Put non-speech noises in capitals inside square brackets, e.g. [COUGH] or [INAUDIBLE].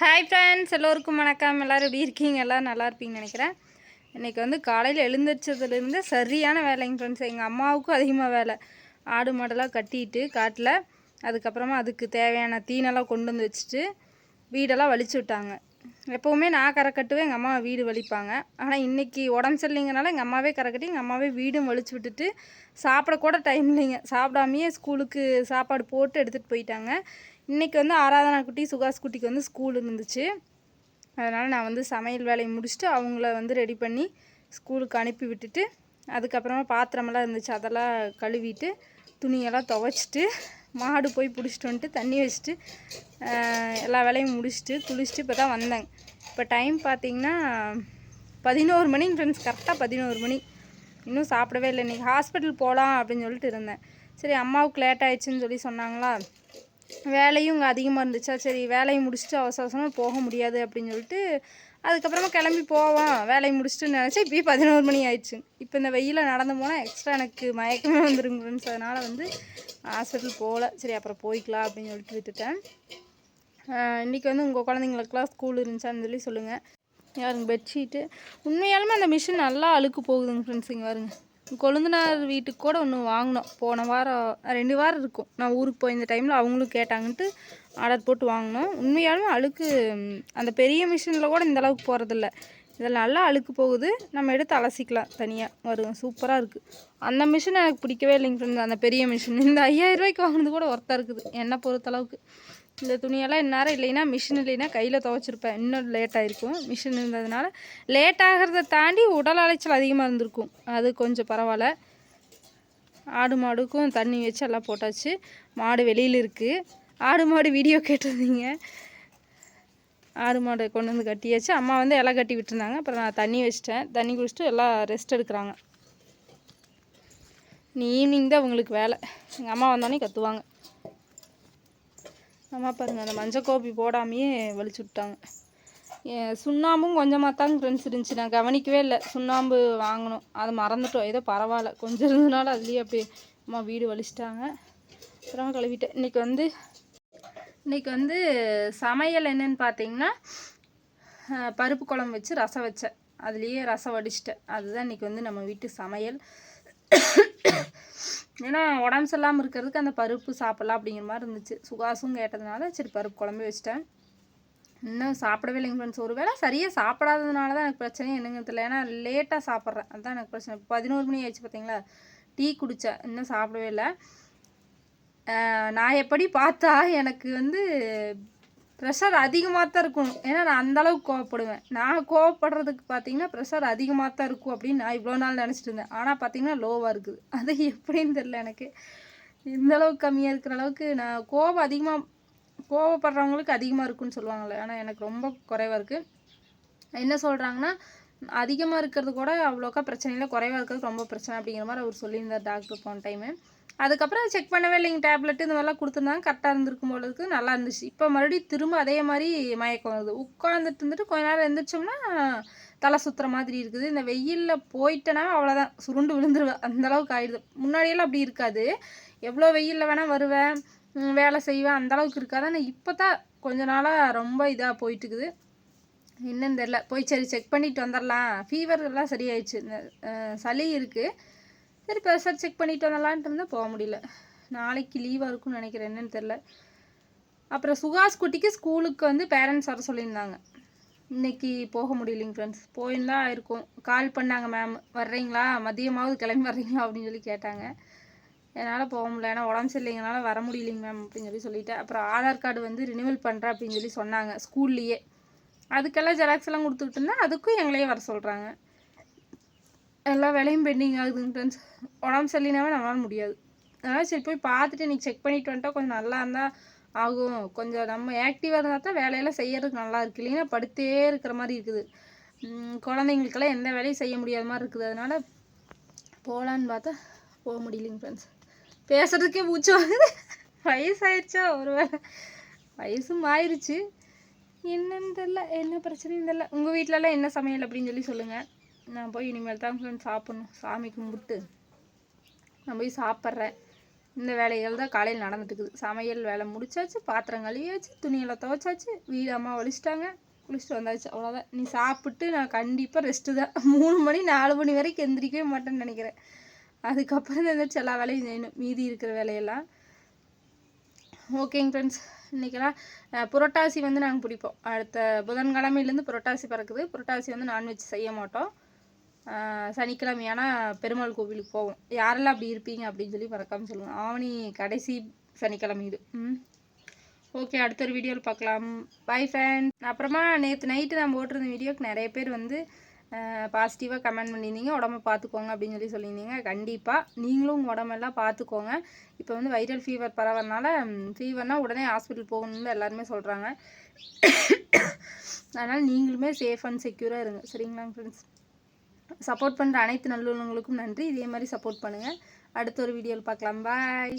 Hi friends எல்லோருக்கும் வணக்கம். எல்லோரும் எப்படி இருக்கீங்க? எல்லோரும் நல்லா இருப்பீங்கன்னு நினைக்கிறேன். இன்றைக்கி வந்து காலையில் எழுந்திரிச்சதுலேருந்து சரியான வேலைங்க ஃப்ரெண்ட்ஸ் எங்கள் அம்மாவுக்கும் அதிகமாக வேலை. ஆடு மாடெல்லாம் கட்டிட்டு காட்டில். அதுக்கப்புறமா அதுக்கு தேவையான தீனெல்லாம் கொண்டு வந்து வச்சுட்டு வீடெல்லாம் வலிச்சு விட்டாங்க. எப்போவுமே நான் கரை கட்டுவேன் எங்கள் அம்மா வீடு வலிப்பாங்க. ஆனால் இன்றைக்கி உடம்பு சரியில்லைங்கனால எங்கள் அம்மாவே கரை கட்டி எங்கள் அம்மாவே வீடும் வலிச்சு விட்டுட்டு சாப்பிடக்கூட டைம் இல்லைங்க. சாப்பிடாமையே ஸ்கூலுக்கு சாப்பாடு போட்டு எடுத்துகிட்டு போயிட்டாங்க. இன்றைக்கி வந்து ஆராதனா குட்டி சுகாஸ் குட்டிக்கு வந்து ஸ்கூல் இருந்துச்சு. அதனால் நான் வந்து சமையல் வேலையை முடிச்சுட்டு அவங்கள வந்து ரெடி பண்ணி ஸ்கூலுக்கு அனுப்பி விட்டுட்டு அதுக்கப்புறமா பாத்திரமெல்லாம் இருந்துச்சு. அதெல்லாம் கழுவிட்டு துணியெல்லாம் துவைச்சிட்டு மாடு போய் பிடிச்சிட்டு வந்துட்டு தண்ணி வச்சுட்டு எல்லா வேலையும் முடிச்சுட்டு குளிச்சுட்டு இப்போ தான் வந்தேங்க இப்போ டைம் பார்த்திங்கன்னா பதினோரு மணிங்க ஃப்ரெண்ட்ஸ் கரெக்டாக பதினோரு மணி. இன்னும் சாப்பிடவே இல்லை. இன்றைக்கி ஹாஸ்பிட்டல் போகலாம் அப்படின்னு சொல்லிட்டு இருந்தேன். சரி அம்மாவுக்கு லேட் ஆயிடுச்சுன்னு சொல்லி சொன்னாங்களா? வேலையும் இங்கே அதிகமாக இருந்துச்சா? சரி வேலையை முடிச்சுட்டு அவசர அவசரமாக போக முடியாது அப்படின்னு சொல்லிட்டு அதுக்கப்புறமா கிளம்பி போவோம் வேலையை முடிச்சுட்டு நினச்சி இப்போயே பதினோரு மணி ஆயிடுச்சு. இப்போ இந்த வெயிலில் நடந்து போனால் எக்ஸ்ட்ரா எனக்கு மயக்கமே வந்துருங்க ஃப்ரெண்ட்ஸ் அதனால் வந்து ஹாஸ்பிட்டல் போகல சரி அப்புறம் போய்க்கலாம் அப்படின்னு சொல்லிட்டு விட்டுட்டேன். இன்றைக்கி வந்து உங்கள் குழந்தைங்களுக்குலாம் ஸ்கூல் இருந்துச்சான்னு சொல்லி சொல்லுங்கள் யாருங்க பெட்ஷீட்டு உண்மையாலுமே அந்த மிஷின் நல்லா அழுக்கு போகுதுங்க ஃப்ரெண்ட்ஸ் இங்கே பாருங்க. கொழுந்தனார் வீட்டுக்கு கூட ஒன்று வாங்கினோம். போன வாரம் ரெண்டு வாரம் இருக்கும். நான் ஊருக்கு போய் இந்த டைமில் அவங்களும் கேட்டாங்கன்ட்டு ஆர்டர் போட்டு வாங்கினோம். உண்மையாலுமே அழுக்கு அந்த பெரிய மிஷினில் கூட இந்த அளவுக்கு போகிறதில்ல இதில் நல்லா அழுக்கு போகுது. நம்ம எடுத்து அலசிக்கலாம் தனியாக வரும் சூப்பராக இருக்குது அந்த மிஷின் எனக்கு பிடிக்கவே இல்லைங்க ஃப்ரெண்ட்ஸ் அந்த பெரிய மிஷின் இந்த ஐயாயிரம் ரூபாய்க்கு வாங்கினது கூட ஒர்த்தாக இருக்குது. என்னை பொறுத்தளவுக்கு. இந்த துணியெல்லாம் இந்நேரம் இல்லைன்னா மிஷின் இல்லைன்னா கையில் துவைச்சிருப்பேன். இன்னும் லேட் ஆகிருக்கும் மிஷின் இருந்ததுனால லேட் ஆகிறத தாண்டி உடல் அலைச்சல் அதிகமாக இருந்திருக்கும். அது கொஞ்சம் பரவாயில்ல. ஆடு மாடுக்கும் தண்ணி வச்சு எல்லாம் போட்டாச்சு. மாடு வெளியில் இருக்குது ஆடு மாடு வீடியோ கேட்டிருந்தீங்க. ஆடு மாடு கொண்டு வந்து கட்டியாச்சு. அம்மா வந்து இலை கட்டி விட்டுருந்தாங்க. அப்புறம் நான் தண்ணி வச்சிட்டேன். தண்ணி குடிச்சிட்டு எல்லாம் ரெஸ்ட் எடுக்கிறாங்க. நீ ஈவினிங் தான் உங்களுக்கு வேலை. எங்கள் அம்மா வந்தோடனே கற்றுவாங்க அம்மா பாருங்கள் அந்த மஞ்சள் கோபி போடாமையே வலிச்சு விட்டாங்க. சுண்ணாம்பும் கொஞ்சமாக தாங்க ஃப்ரெண்ட்ஸ் இருந்துச்சு. நான் கவனிக்கவே இல்லை. சுண்ணாம்பு வாங்கணும். அதை மறந்துட்டோம். ஏதோ பரவாயில்ல. கொஞ்சம் இருந்ததுனால அதுலேயே அப்படி அம்மா வீடு வலிச்சிட்டாங்க. அப்புறமா கழுவிட்டேன். இன்றைக்கி வந்து இன்றைக்கி வந்து சமையல் என்னன்னு பார்த்தீங்கன்னா பருப்பு குழம்பு வச்சு ரசம் வச்சேன். அதுலேயே ரசம் வடிச்சிட்டேன். அதுதான் இன்றைக்கி வந்து நம்ம வீட்டு சமையல். ஏன்னா உடம்பு சரியில்லாமல் இருக்கிறதுக்கு அந்த பருப்பு சாப்பிட்லாம் அப்படிங்கிற மாதிரி இருந்துச்சு. சுகாசும் கேட்டதுனால சரி பருப்பு குழம்பு வச்சிட்டேன். இன்னும் சாப்பிடவே இல்லைங்க ஃப்ரெண்ட்ஸ் ஒரு வேளை சரியாக சாப்பிடாததுனால தான் எனக்கு பிரச்சனை என்னங்க தெரியல. ஏன்னா லேட்டாக சாப்பிட்றேன். அதுதான் எனக்கு பிரச்சனை. பதினோரு மணி ஆயிடுச்சு பார்த்தீங்களா? டீ குடித்தேன் இன்னும் சாப்பிடவே இல்லை. நான் எப்படி பார்த்தா எனக்கு வந்து ப்ரெஷர் அதிகமாக தான் இருக்கும். ஏன்னா நான் அந்தளவுக்கு கோவப்படுவேன். நான் கோவப்படுறதுக்கு பார்த்தீங்கன்னா ப்ரெஷர் அதிகமாக தான் இருக்கும் அப்படின்னு நான் இவ்வளோ நாள் நினச்சிட்டு இருந்தேன். ஆனால் பார்த்தீங்கன்னா லோவாக இருக்குது. அது எப்படின்னு தெரில எனக்கு. இந்தளவுக்கு கம்மியாக இருக்கிற அளவுக்கு நான் கோவம் அதிகமாக கோவப்படுறவங்களுக்கு அதிகமாக இருக்குன்னு சொல்லுவாங்கள்ல ஆனால் எனக்கு ரொம்ப குறைவாக இருக்குது என்ன சொல்கிறாங்கன்னா அதிகமாக இருக்கிறது கூட அவ்வளோக்கா பிரச்சனை இல்லை. குறைவாக இருக்கிறது ரொம்ப பிரச்சனை அப்படிங்கிற மாதிரி அவர் சொல்லியிருந்தார் டாக்டர் போன டைமு அதுக்கப்புறம் செக் பண்ணவே இல்லைங்க டேப்லெட்டு இந்த மாதிரிலாம் கொடுத்துருந்தாங்க கரெக்டாக இருந்திருக்கும் பொழுதுக்கு நல்லா இருந்துச்சு. இப்போ மறுபடியும் திரும்ப அதே மாதிரி மயக்கம் வருது. உட்காந்துட்டு இருந்துட்டு கொஞ்ச நேரம் எழுந்திரிச்சோம்னா தலை சுற்றுற மாதிரி இருக்குது. இந்த வெயிலில் போயிட்டேனா அவ்வளோதான் சுருண்டு விழுந்துருவேன். அந்தளவுக்கு ஆயிடுது. முன்னாடியெல்லாம் அப்படி இருக்காது. எவ்வளோ வெயிலில் வேணால் வருவேன். வேலை செய்வேன். அந்தளவுக்கு இருக்காது. ஆனால் இப்போ தான் கொஞ்ச நாளாக ரொம்ப இதாக போயிட்டுருக்குது. என்னன்னு தெரில போய் சரி செக் பண்ணிட்டு வந்துடலாம் ஃபீவர் எல்லாம் சரியாயிடுச்சு. இந்த சளி இருக்குது சரி ப்ரெஷர் செக் பண்ணிட்டு வரலான்ட்டு இருந்தால் போக முடியல. நாளைக்கு லீவாக இருக்கும்னு நினைக்கிறேன். என்னன்னு தெரில அப்புறம் சுகாஸ் குட்டிக்கு ஸ்கூலுக்கு வந்து பேரண்ட்ஸ் வர சொல்லியிருந்தாங்க. இன்றைக்கி போக முடியலைங்க ஃப்ரெண்ட்ஸ் போயிருந்தா இருக்கும். கால் பண்ணாங்க மேம் வர்றீங்களா? மதியமாவது கிளம்பி வர்றீங்களா? அப்படின்னு சொல்லி கேட்டாங்க. என்னால் போக முடியல. ஏன்னா உடம்பு சரியில்லைங்கனால வர முடியலைங்க மேம் அப்படின்னு சொல்லி சொல்லிவிட்டேன் அப்புறம் ஆதார் கார்டு வந்து ரினிவல் பண்ணுறேன் அப்படின்னு சொல்லி சொன்னாங்க ஸ்கூல்லையே அதுக்கெல்லாம் ஜெராக்ஸ் எல்லாம் கொடுத்துக்கிட்டு இருந்தால் அதுக்கும் எங்களையே வர சொல்கிறாங்க எல்லா வேலையும் பெண்டிங் ஆகுதுங்க ஃப்ரெண்ட்ஸ் உடம்பு சரியினாவே நம்மளால முடியாது. அதனால் சரி போய் பார்த்துட்டு இன்றைக்கி செக் பண்ணிட்டு வந்துட்டா கொஞ்சம் நல்லா இருந்தால் ஆகும். கொஞ்சம் நம்ம ஆக்டிவாக இருந்தால் தான் வேலையெல்லாம் செய்யறதுக்கு நல்லா இருக்குது இல்லைன்னா படுத்தே இருக்கிற மாதிரி இருக்குது. குழந்தைங்களுக்கெல்லாம் எந்த வேலையும் செய்ய முடியாத மாதிரி இருக்குது. அதனால் போகலான்னு பார்த்தா போக முடியலைங்க ஃப்ரெண்ட்ஸ் பேசுகிறதுக்கே மூச்சு வாங்குது. வயசாயிடுச்சா ஒரு வேலை வயசும் ஆயிடுச்சு என்னன்னு தெரில என்ன பிரச்சனையும் தெரில உங்கள் வீட்டிலலாம் என்ன சமையல் அப்படின்னு சொல்லி சொல்லுங்கள் நான் போய் இனிமேல் தான் ஃப்ரெண்ட் சாப்பிட்ணும். சாமி கும்பிட்டு நான் போய் சாப்பிட்றேன். இந்த வேலைகள் தான் காலையில் நடந்துட்டுக்குது. சமையல் வேலை முடிச்சாச்சு பாத்திரம் கழுவியாச்சு துணியெல்லாம் துவைச்சாச்சு வீடு அம்மா ஒழிச்சிட்டாங்க குளிச்சுட்டு வந்தாச்சு. அவ்வளோதான் நீ சாப்பிட்டு நான் கண்டிப்பாக ரெஸ்ட்டு தான். [LAUGHS] மூணு மணி நாலு மணி வரைக்கும் எந்திரிக்கவே மாட்டேன்னு நினைக்கிறேன். அதுக்கப்புறம் தான் எந்திரிச்சு எல்லா வேலையும் செய்யணும். மீதி இருக்கிற வேலையெல்லாம். ஓகேங்க ஃப்ரெண்ட்ஸ் இன்றைக்கெல்லாம் புரட்டாசி வந்து நாங்கள் பிடிப்போம். அடுத்த புதன்கிழமையிலேருந்து புரட்டாசி பறக்குது. புரட்டாசி வந்து நான்வெஜ் செய்ய மாட்டோம். சனிக்கிழமையானா பெருமாள் கோவிலுக்கு போவோம். யாரெல்லாம் அப்படி இருப்பீங்க அப்படின்னு சொல்லி மறக்காமல் சொல்லுங்கள் ஆவணி கடைசி சனிக்கிழமை இது. ம். ஓகே அடுத்த ஒரு வீடியோவில் பார்க்கலாம். பை ஃப்ரெண்ட் அப்புறமா நேற்று நைட்டு நான் போட்டிருந்த வீடியோக்கு நிறைய பேர் வந்து பாசிட்டிவாக கமெண்ட் பண்ணியிருந்தீங்க. உடம்ப பார்த்துக்கோங்க அப்படின்னு சொல்லி சொல்லியிருந்தீங்க. கண்டிப்பாக நீங்களும் உங்கள் உடம்பெல்லாம் பார்த்துக்கோங்க. இப்போ வந்து வைரல் ஃபீவர் பரவனால ஃபீவர்னால் உடனே ஹாஸ்பிட்டல் போகணும்னு எல்லாருமே சொல்கிறாங்க [COUGHS] அதனால் நீங்களுமே சேஃப் அண்ட் செக்யூராக இருங்க. சரிங்களா ஃப்ரெண்ட்ஸ் சப்போர்ட் பண்ணுற அனைத்து நல்லுள்ளவங்களுக்கும் நன்றி. இதே மாதிரி சப்போர்ட் பண்ணுங்கள் அடுத்த ஒரு வீடியோவில் பார்க்கலாம். பாய்